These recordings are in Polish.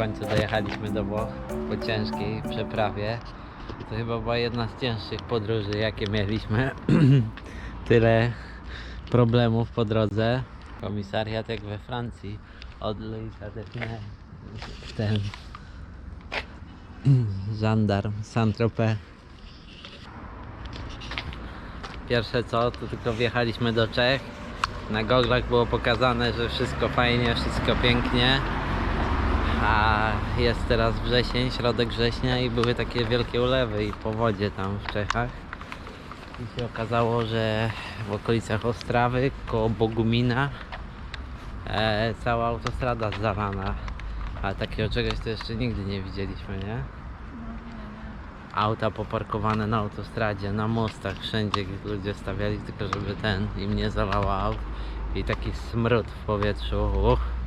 końcu dojechaliśmy do Włoch po ciężkiej przeprawie. To chyba była jedna z cięższych podróży, jakie mieliśmy. Tyle problemów po drodze. Komisariat jak we Francji. Od Define. Ten żandarm Saint-Tropez. Pierwsze co, to tylko wjechaliśmy do Czech. Na goglach było pokazane, że wszystko fajnie, wszystko pięknie. A jest teraz wrzesień, środek września i były takie wielkie ulewy i powodzie tam w Czechach. I się okazało, że w okolicach Ostrawy, koło Bogumina, e, cała autostrada zalana. A takiego czegoś to jeszcze nigdy nie widzieliśmy, nie? Auta poparkowane na autostradzie, na mostach, wszędzie ludzie stawiali, tylko żeby ten im nie zalało aut. I taki smród w powietrzu. Uch.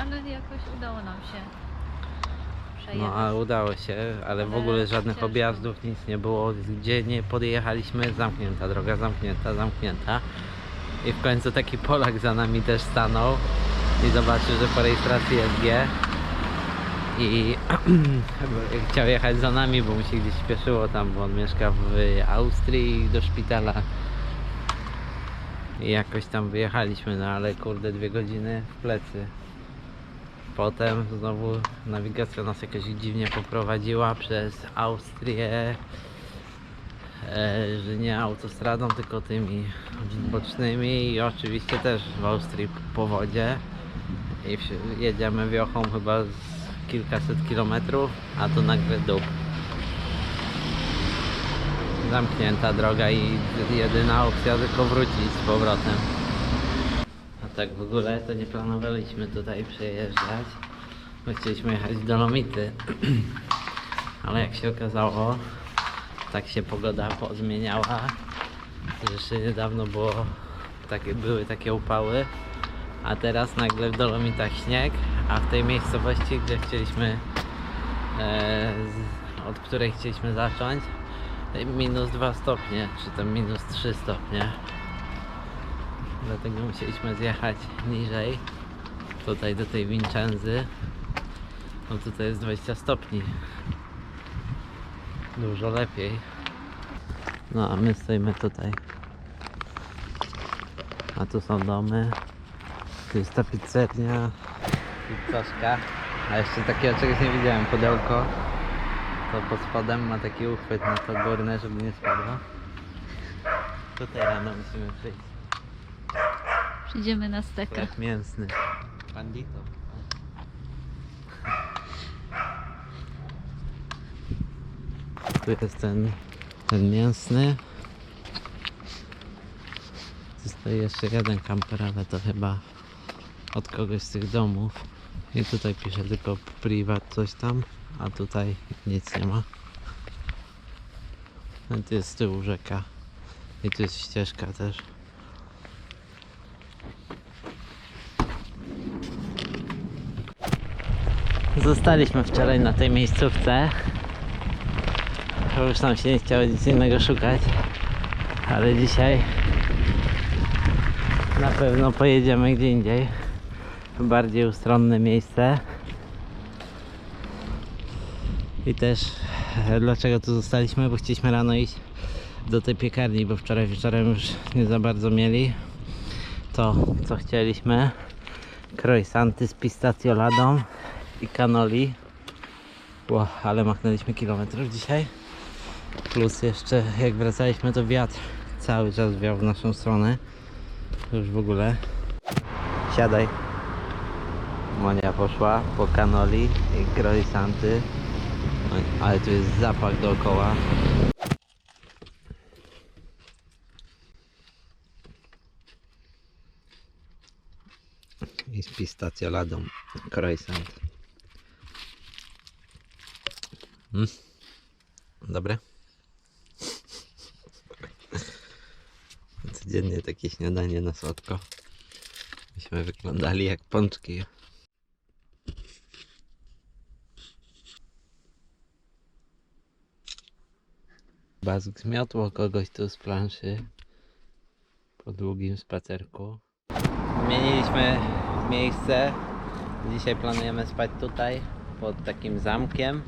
Ale jakoś udało nam się No przejechać. a udało się, ale w Ale ogóle żadnych ciężko. objazdów, nic nie było. Gdzie nie podjechaliśmy, zamknięta droga, zamknięta, zamknięta. I w końcu taki Polak za nami też stanął i zobaczył, że po rejestracji jest G. I chciał jechać za nami, bo mu się gdzieś śpieszyło tam, bo on mieszka w Austrii do szpitala. I jakoś tam wyjechaliśmy, no ale kurde dwie godziny w plecy. Potem znowu nawigacja nas jakoś dziwnie poprowadziła przez Austrię, e, że nie autostradą, tylko tymi bocznymi i oczywiście też w Austrii po wodzie. I jedziemy wiochą chyba z kilkaset kilometrów, a tu nagle dół. Zamknięta droga i jedyna opcja tylko wrócić z powrotem. Tak w ogóle to nie planowaliśmy tutaj przejeżdżać, bo chcieliśmy jechać w Dolomity. Ale jak się okazało, tak się pogoda pozmieniała, że jeszcze niedawno było takie, były takie upały, a teraz nagle w Dolomitach śnieg, a w tej miejscowości, gdzie chcieliśmy, e, z, od której chcieliśmy zacząć, minus 2 stopnie, czy tam minus 3 stopnie. Dlatego musieliśmy zjechać niżej, tutaj do tej Vincenzy. No tutaj jest 20 stopni. Dużo lepiej. No a my stoimy tutaj. A tu są domy. Tu jest ta pizzeria. Pizzoszka. A jeszcze takiego czegoś nie widziałem. Pudełko. To pod spodem ma taki uchwyt na to górne, żeby nie spadło. Tutaj rano musimy przyjść. Przyjdziemy na steka. Chleb mięsny. Bandito. Tu jest ten, ten mięsny. Tu stoi jeszcze jeden kamper, ale to chyba od kogoś z tych domów. I tutaj pisze tylko privat coś tam, a tutaj nic nie ma. No tu jest z tyłu rzeka. I tu jest ścieżka też. Zostaliśmy wczoraj na tej miejscówce. Już nam się nie chciało nic innego szukać. Ale dzisiaj na pewno pojedziemy gdzie indziej. W bardziej ustronne miejsce. I też e, dlaczego tu zostaliśmy? Bo chcieliśmy rano iść do tej piekarni, bo wczoraj wieczorem już nie za bardzo mieli to, co chcieliśmy. Croissanty z pistacjoladą i kanoli. Ło, ale machnęliśmy kilometrów dzisiaj. Plus jeszcze jak wracaliśmy to wiatr cały czas wiał w naszą stronę. Już w ogóle. Siadaj. Monia poszła po kanoli i croissanty. Oj, Ale tu jest zapach dookoła. I z pistacjoladą croissant. Mm. Dobre? Codziennie takie śniadanie na słodko. Myśmy wyglądali jak pączki. Bazg zmiotło kogoś tu z planszy po długim spacerku. Zmieniliśmy miejsce. Dzisiaj planujemy spać tutaj. pod takim zamkiem.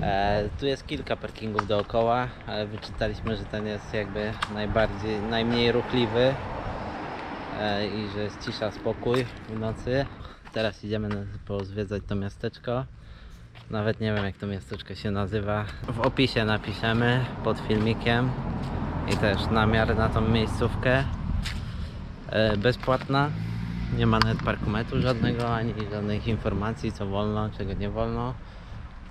E, tu jest kilka parkingów dookoła, ale wyczytaliśmy, że ten jest jakby najbardziej, najmniej ruchliwy e, i że jest cisza, spokój w nocy. Teraz idziemy pozwiedzać to miasteczko. Nawet nie wiem jak to miasteczko się nazywa. W opisie napiszemy pod filmikiem i też namiar na tą miejscówkę. E, bezpłatna. Nie ma nawet parkometru żadnego, ani żadnych informacji co wolno, czego nie wolno.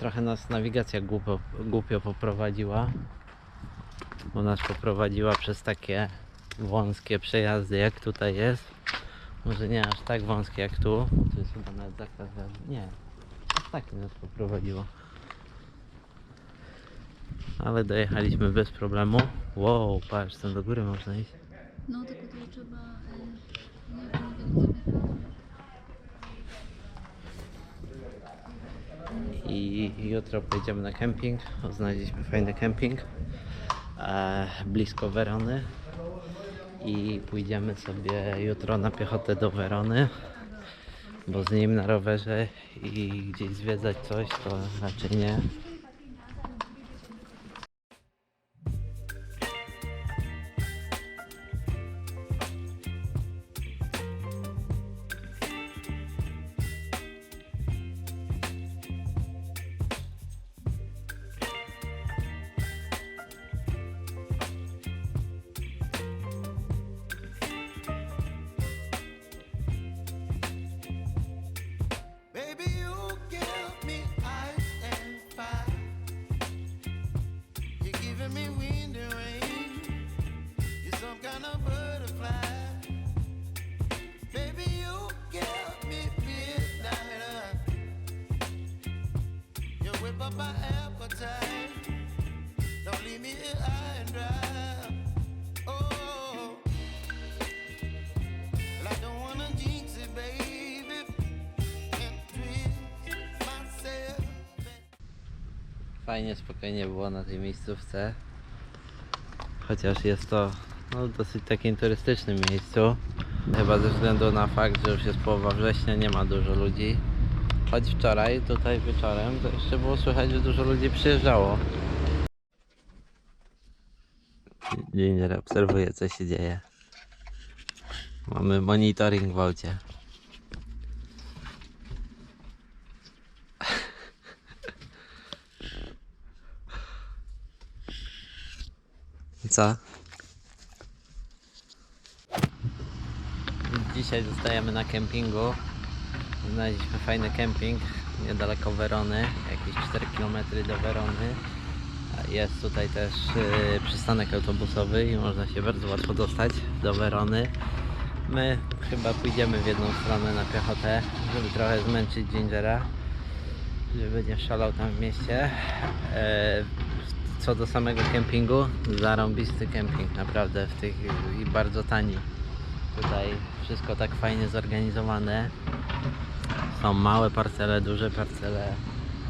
Trochę nas nawigacja głupio, głupio poprowadziła. Bo nas poprowadziła przez takie wąskie przejazdy jak tutaj jest. Może nie aż tak wąskie jak tu. Tu jest chyba nawet zakaz. Nie. Aż tak nas poprowadziło. Ale dojechaliśmy bez problemu. Wow, patrz, tam do góry można iść. No tylko tutaj trzeba... y, nie wiem, I jutro pojedziemy na kemping. Znaleźliśmy fajny kemping e, blisko Werony. I pójdziemy sobie jutro na piechotę do Werony, bo z nim na rowerze i gdzieś zwiedzać coś to raczej nie. Fajnie, spokojnie było na tej miejscówce. Chociaż jest to no, dosyć takim turystycznym miejscu. Chyba ze względu na fakt, że już jest połowa września, nie ma dużo ludzi. Choć wczoraj, tutaj wieczorem, to jeszcze było słychać, że dużo ludzi przyjeżdżało. Ginger obserwuje, co się dzieje. Mamy monitoring w aucie. Co? Dzisiaj zostajemy na kempingu. Znaleźliśmy fajny kemping niedaleko Werony, jakieś 4 km do Werony. Jest tutaj też y, przystanek autobusowy i można się bardzo łatwo dostać do Werony. My chyba pójdziemy w jedną stronę na piechotę, żeby trochę zmęczyć Gingera, żeby nie szalał tam w mieście. E, co do samego kempingu, zarąbisty kemping, naprawdę w tych i bardzo tani. Tutaj wszystko tak fajnie zorganizowane. Są małe parcele, duże parcele.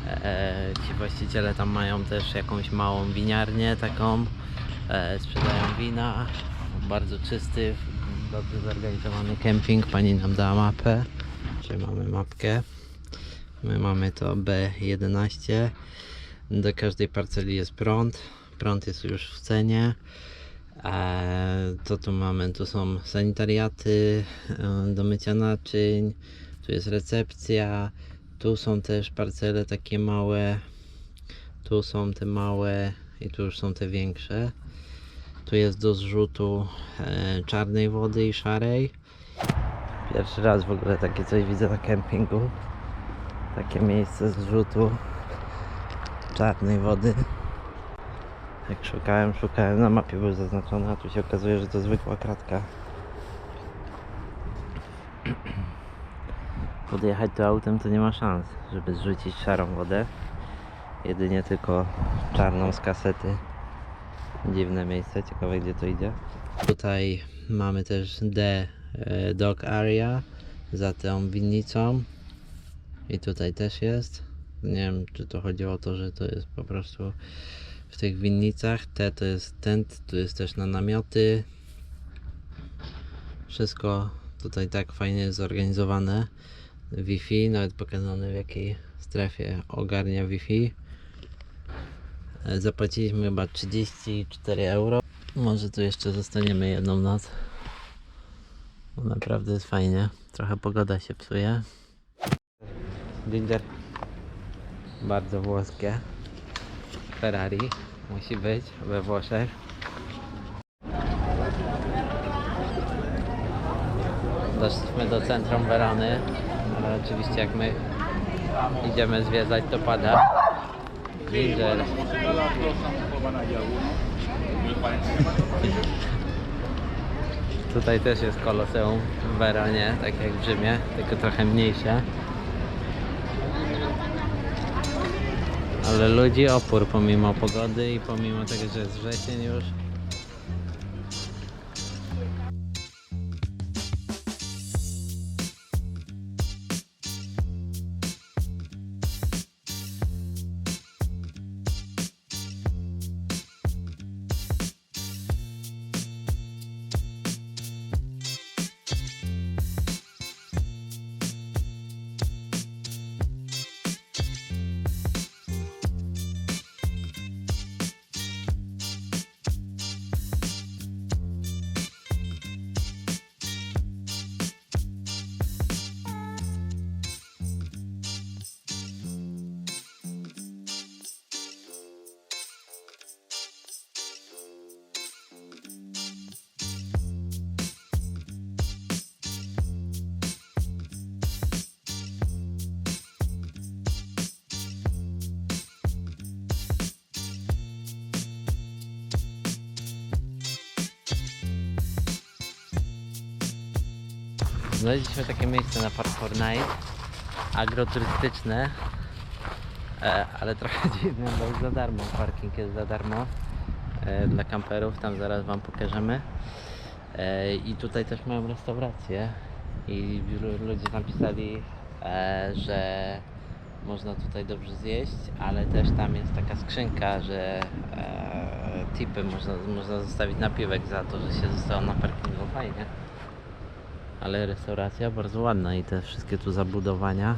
E, ci właściciele tam mają też jakąś małą winiarnię taką. E, sprzedają wina. Bardzo czysty, dobrze zorganizowany kemping. Pani nam dała mapę. Czy mamy mapkę? My mamy to B11. Do każdej parceli jest prąd. Prąd jest już w cenie. Eee, co tu mamy? Tu są sanitariaty e, do mycia naczyń. Tu jest recepcja. Tu są też parcele takie małe. Tu są te małe i tu już są te większe. Tu jest do zrzutu e, czarnej wody i szarej. Pierwszy raz w ogóle takie coś widzę na kempingu. Takie miejsce zrzutu czarnej wody. Jak szukałem, szukałem, na mapie był zaznaczony, a tu się okazuje, że to zwykła kratka. Podjechać tu autem to nie ma szans, żeby zrzucić szarą wodę. Jedynie tylko czarną z kasety. Dziwne miejsce, ciekawe gdzie to idzie. Tutaj mamy też D e, Dog Area za tą winnicą. I tutaj też jest. Nie wiem, czy to chodzi o to, że to jest po prostu w tych winnicach. Te to jest tent, tu jest też na namioty. Wszystko tutaj tak fajnie zorganizowane. Wi-Fi, nawet pokazane w jakiej strefie ogarnia Wi-Fi. Zapłaciliśmy chyba 34 euro. Może tu jeszcze zostaniemy jedną noc. Bo naprawdę jest fajnie. Trochę pogoda się psuje. Ginger. Bardzo włoskie. Ferrari musi być we Włoszech. Doszliśmy do centrum Werony, ale oczywiście jak my idziemy zwiedzać to pada. Ginger. Tutaj też jest koloseum w Weronie, tak jak w Rzymie, tylko trochę mniejsze. Ale ludzi opór pomimo pogody i pomimo tego, że jest wrzesień już. Znaleźliśmy takie miejsce na Park Fortnite, agroturystyczne, e, ale trochę dziwne, bo jest za darmo, parking jest za darmo e, dla kamperów, tam zaraz Wam pokażemy. E, I tutaj też mają restaurację i ludzie napisali, e, że można tutaj dobrze zjeść, ale też tam jest taka skrzynka, że tipy można, można zostawić napiwek za to, że się zostało na parkingu fajnie. Ale restauracja bardzo ładna i te wszystkie tu zabudowania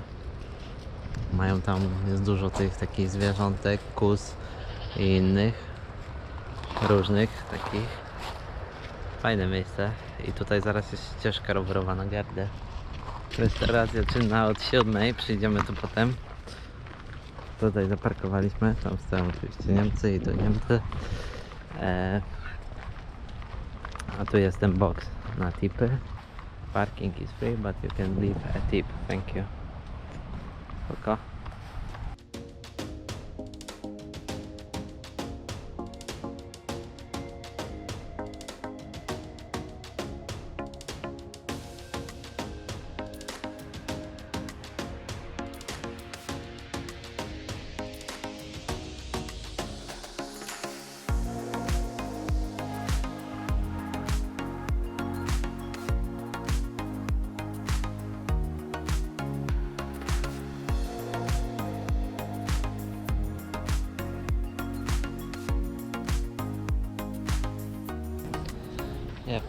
mają tam, jest dużo tych takich zwierzątek, kus i innych różnych takich. Fajne miejsce i tutaj zaraz jest ścieżka rowerowa na gardę. Restauracja czynna od 7, przyjdziemy tu potem. Tutaj zaparkowaliśmy, tam stoją oczywiście Niemcy i to Niemcy. E, a tu jest ten box na tipy. Parking is free, but you can leave a tip. Thank you. Spoko.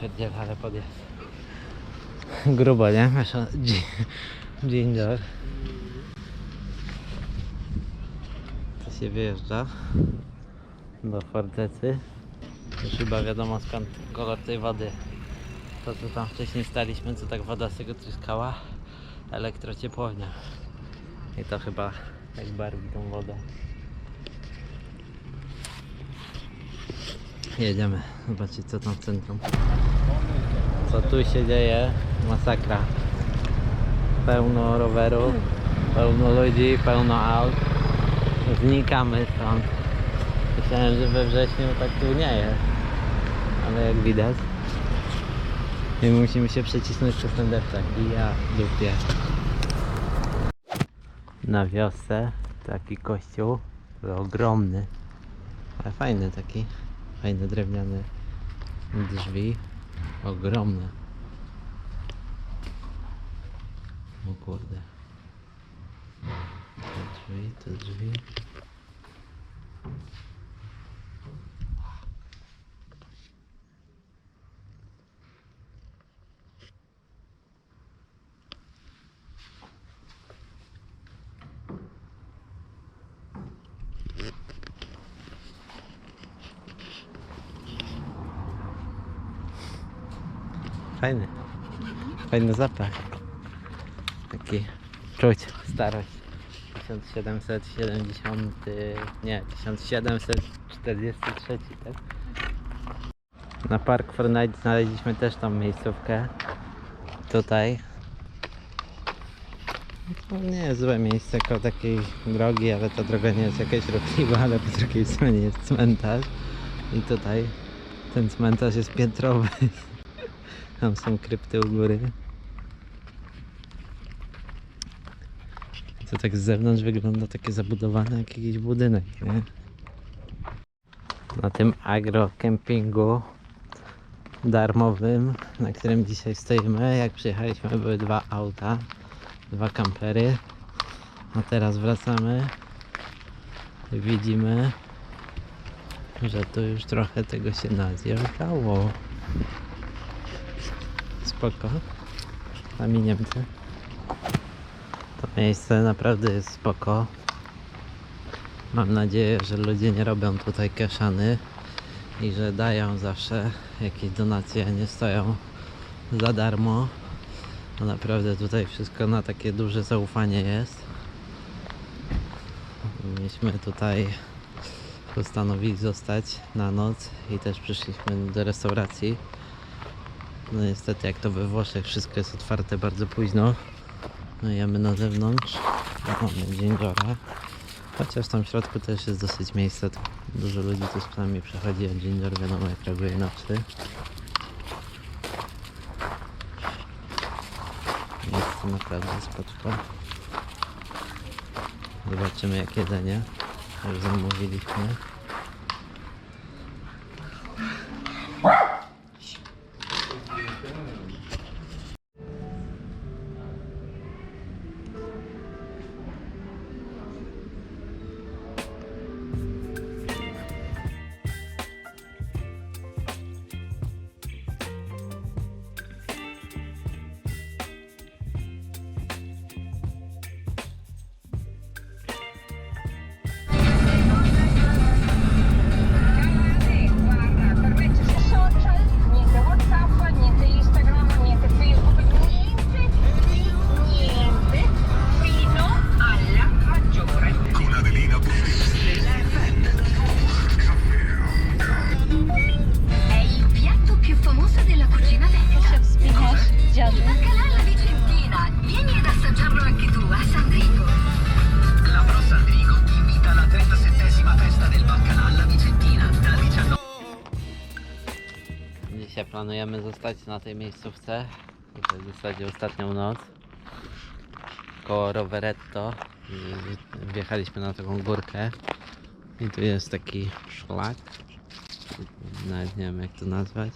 Ja pierdzielę, ale podjazd. Grubo, nie? Dzi- Ginger. To się wyjeżdża do fortecy. Już chyba wiadomo skąd kolor tej wody. To co tam wcześniej staliśmy, co tak woda z tego tryskała. Elektrociepłownia. I to chyba jak barwi tą wodę. Jedziemy zobaczyć co tam w centrum. Co tu się dzieje? Masakra. Pełno rowerów, pełno ludzi, pełno aut. Znikamy stąd. Myślałem, że we wrześniu tak tu nie jest. Ale jak widać. I musimy się przecisnąć przez ten deptak. I ja lubię. Na wiosce taki kościół. Ogromny. Ale fajny taki. Fajne drewniane drzwi. Ogromne. O kurde. Te drzwi, te drzwi. Fajny. Fajny zapach. Taki czuć starość. 1770, nie, 1743, tak? Na Park Fortnite znaleźliśmy też tą miejscówkę. Tutaj. No nie jest złe miejsce koło takiej drogi, ale ta droga nie jest jakaś ruchliwa, ale po drugiej stronie jest cmentarz. I tutaj ten cmentarz jest piętrowy. Tam są krypty u góry. To tak z zewnątrz wygląda takie zabudowane jak jakiś budynek, nie? Na tym agrokempingu darmowym, na którym dzisiaj stoimy, jak przyjechaliśmy były dwa auta, dwa kampery. A teraz wracamy widzimy, że tu już trochę tego się nazjeżdżało. Spoko. Sami Niemcy. To miejsce naprawdę jest spoko. Mam nadzieję, że ludzie nie robią tutaj kaszany i że dają zawsze jakieś donacje, nie stoją za darmo. Bo naprawdę tutaj wszystko na takie duże zaufanie jest. Myśmy tutaj postanowili zostać na noc i też przyszliśmy do restauracji. No niestety jak to we Włoszech wszystko jest otwarte bardzo późno. No jemy na zewnątrz. Mamy gingora. Chociaż tam w środku też jest dosyć miejsca. Dużo ludzi tu z psami przechodzi, a ginger wiadomo jak reaguje na psy. Miejsce naprawdę spoczko. Zobaczymy jak jedzenie. Już zamówiliśmy. Zostać na tej miejscówce. Tutaj w zasadzie ostatnią noc. Koło Roveretto. I wjechaliśmy na taką górkę. I tu jest taki szlak. Nawet nie wiem jak to nazwać.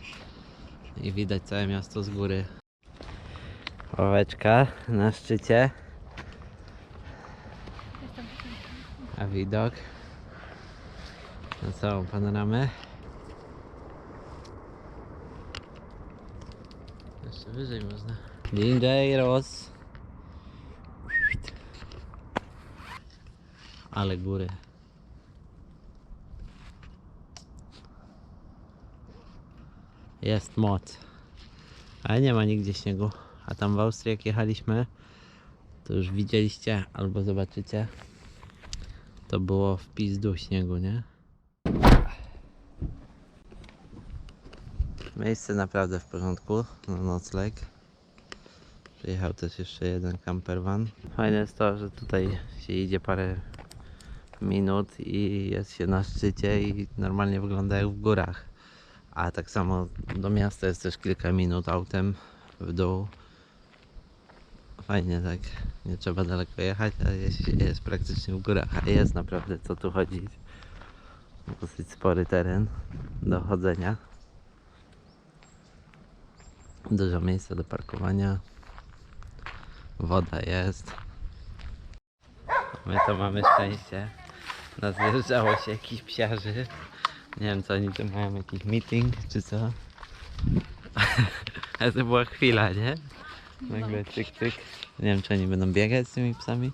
I widać całe miasto z góry. Ławeczka na szczycie. A widok na całą panoramę. Jeszcze wyżej można. Lindeiros. Ale góry. Jest moc. Ale nie ma nigdzie śniegu. A tam w Austrii jak jechaliśmy, to już widzieliście albo zobaczycie. To było w pizdu śniegu, nie? Miejsce naprawdę w porządku na nocleg. Przyjechał też jeszcze jeden campervan. Fajne jest to, że tutaj się idzie parę minut i jest się na szczycie i normalnie wygląda jak w górach. A tak samo do miasta jest też kilka minut autem w dół. Fajnie tak, nie trzeba daleko jechać, a jest, jest praktycznie w górach, a jest naprawdę co tu chodzić. Dosyć spory teren do chodzenia. Dużo miejsca do parkowania. Woda jest. My to mamy szczęście. Nazjeżdżało się jakiś psiarzy. Nie wiem co oni tu mają, jakiś meeting czy co. Ale to była chwila, nie? Nagle cyk cyk. Nie wiem czy oni będą biegać z tymi psami.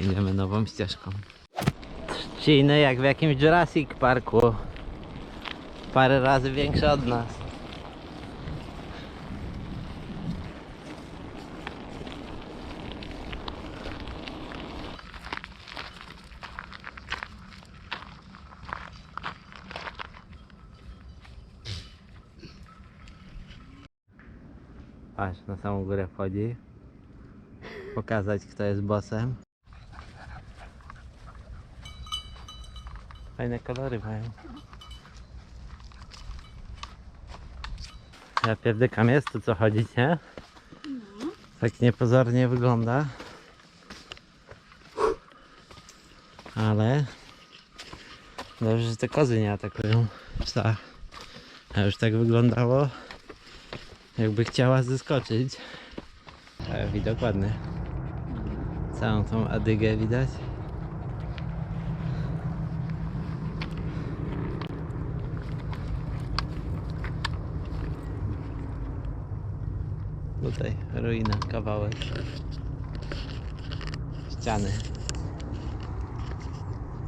Idziemy nową ścieżką. Trzciny jak w jakimś Jurassic Parku. Parę razy większe od nas. Patrz, na samą górę wchodzi. Pokazać kto jest bossem. Fajne kolory mają. Ja pierdykam jest tu co chodzić, nie? Tak niepozornie wygląda. Ale dobrze, że te kozy nie atakują psa. A już tak wyglądało, jakby chciała zeskoczyć. Ale widok ładny. Całą tą adygę widać. Tutaj ruina, kawałek ściany.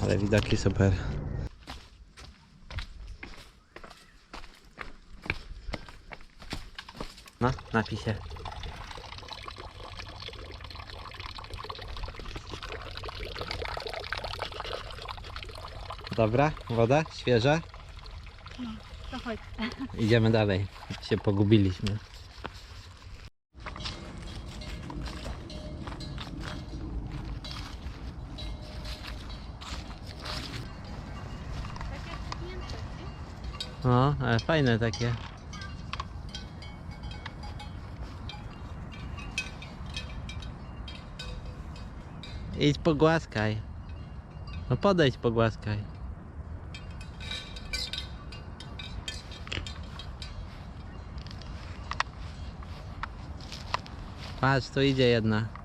Ale widoki super. No, napij się. Dobra, woda świeża. To chodź. Idziemy dalej. Się pogubiliśmy. No, ale fajne takie. Idź pogłaskaj. No podejdź pogłaskaj. Patrz, tu idzie jedna.